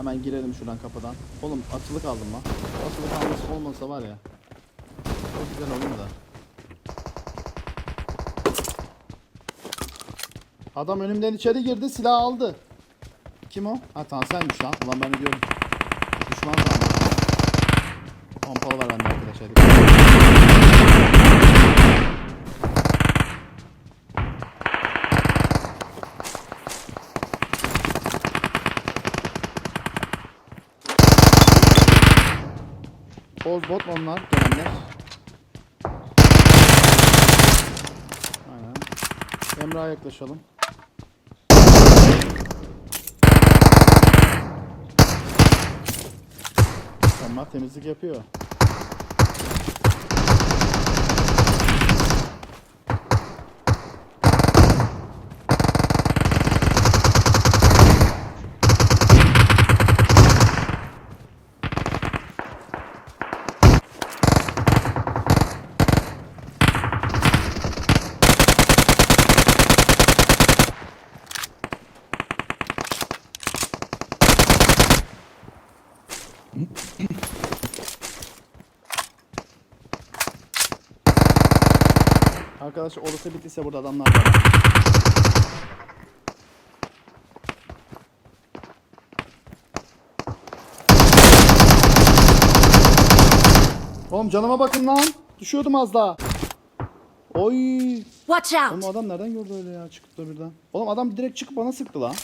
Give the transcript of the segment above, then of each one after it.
Hemen girelim şuradan kapıdan. Oğlum atılık aldım lan. Atılık alması olmasa var ya. Çok güzel olur da. Adam önümden içeri girdi silah aldı. Kim o? Ha Tansel'miş lan. Ulan ben diyorum. Düşman sandım. Pompalı var bende arkadaşlar. Boz bot onlar gelenler. Aynen. Emrah'a yaklaşalım. Emrah temizlik yapıyor. Arkadaşlar orası bittiyse burada adamlar var. Oğlum canıma bakın lan. Düşüyordum az daha. Oy. Watch Oğlum out! adam nereden gördü öyle ya da birden. Oğlum adam direkt çıkıp bana sıktı lan.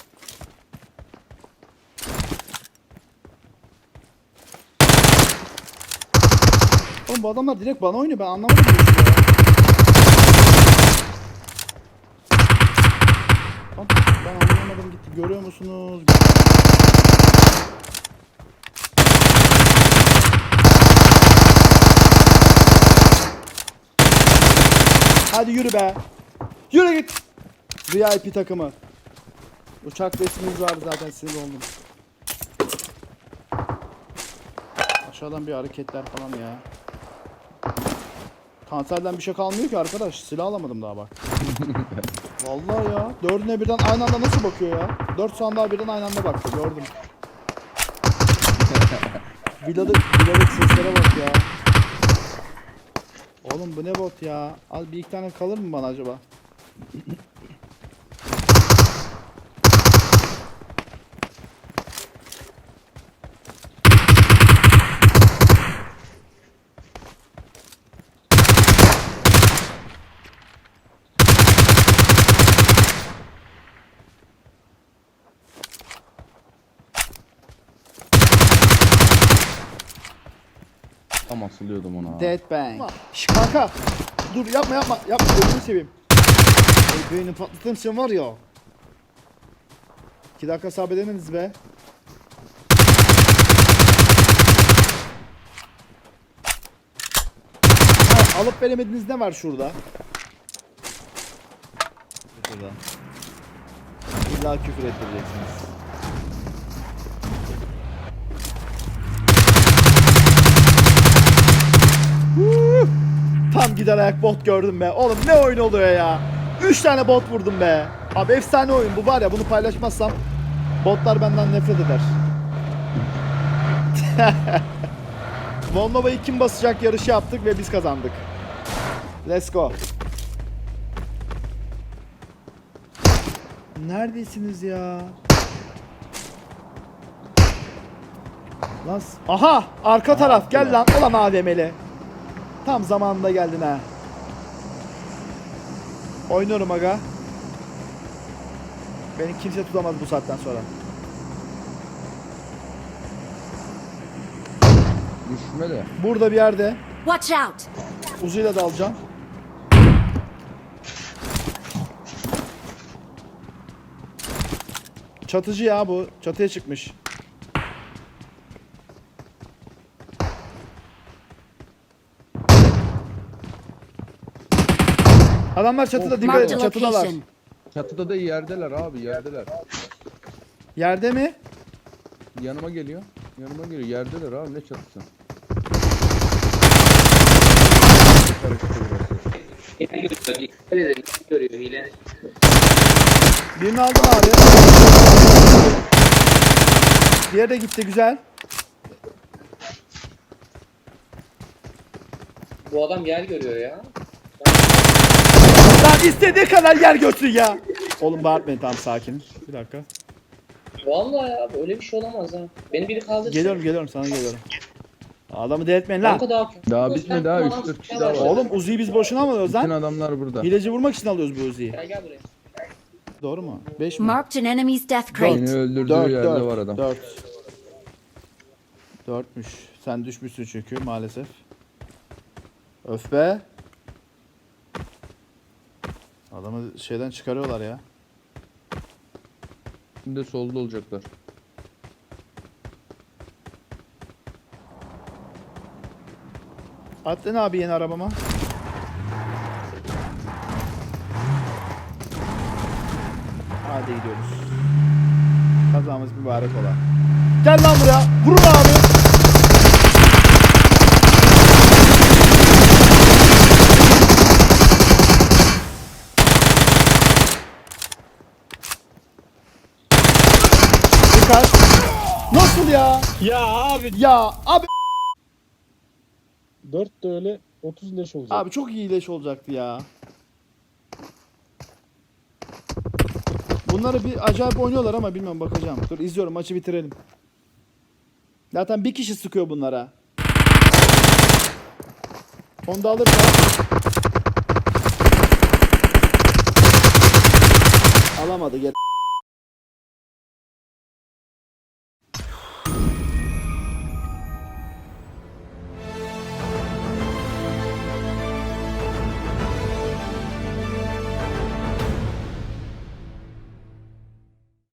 Oğlum bu adamlar direkt bana oynuyor ben anlamadım. Lan Ben anlayamadım gitti görüyor musunuz? Hadi yürü be. Yürü git. VIP takımı. Uçak resmimiz vardı zaten sinir oldum. Aşağıdan bir hareketler falan ya. Kanserden bir şey kalmıyor ki arkadaş. Silah alamadım daha bak. Vallahi ya. Dördüne birden aynı anda nasıl bakıyor ya? Dört sandığa birden aynı anda baktı. Gördüm. Viladık, viladık seslere bak ya. Oğlum bu ne bot ya? Al bir iki tane kalır mı bana acaba? Tam asılıyordum ona. Dead bang. Şş kanka. Dur yapma yapma. Yapma gözünü seveyim. Ey beynini patlattım sen var ya. İki dakika sabredemediniz be. Ha, alıp veremediğiniz ne var şurada? Şurada. İlla küfür ettireceksiniz. Tam gider ayak bot gördüm be. Oğlum ne oyun oluyor ya. 3 tane bot vurdum be. Abi efsane oyun bu var ya bunu paylaşmazsam botlar benden nefret eder. Volnova'yı kim basacak yarışı yaptık ve biz kazandık. Let's go. Neredesiniz ya? Lan Aha! Arka taraf gel lan ulan AVM'li. Tam zamanında geldin ha. Oynuyorum aga. Beni kimse tutamaz bu saatten sonra. Düşme de. Burada bir yerde Watch out! uzuyla da alacağım. Çatıcı ya bu. Çatıya çıkmış. Adamlar çatıda dikkat Marked edin a çatıdalar. location. Çatıda da yerdeler abi yerdeler. Yerde mi? Yanıma geliyor. Yanıma geliyor. Yerdeler abi ne çatısı? Hile görüyor. Dikkat edin. Hile görüyor. Hile. Birini aldım abi. Diğeri de gitti güzel. Bu adam yer görüyor ya. İstediği kadar yer görsün ya. Oğlum bağırtmayın tamam sakin. Bir dakika. Vallahi ya böyle bir şey olamaz ha. Beni biri kaldırsın. Geliyorum geliyorum sana geliyorum. Adamı delirtmeyin lan. Kanka daha Daha bitmedi ha, üç, dört kişi daha var. Oğlum Uzi'yi biz boşuna mı alıyoruz Bütün lan? adamlar burada. Hileci vurmak için alıyoruz bu Uzi'yi. Gel gel buraya. Doğru mu? 5 mi? Marked an enemy's death Beni crate. öldürdüğü 4 yerde 4 var adam. 4. 4'müş. Sen düşmüşsün çünkü maalesef. Öf be. Adamı şeyden çıkarıyorlar ya. Şimdi solda olacaklar. Atlan abi yeni arabama. Hadi gidiyoruz. Kazamız mübarek ola. Gel lan buraya. Vurun abi. Dikkat. Nasıl ya? Ya abi Ya abi 4 de öyle 30 leş olacak. Abi çok iyi leş olacaktı ya. Bunları bir acayip oynuyorlar ama bilmem bakacağım. Dur izliyorum maçı bitirelim. Zaten bir kişi sıkıyor bunlara. Onu da alırsa. Alamadı gel.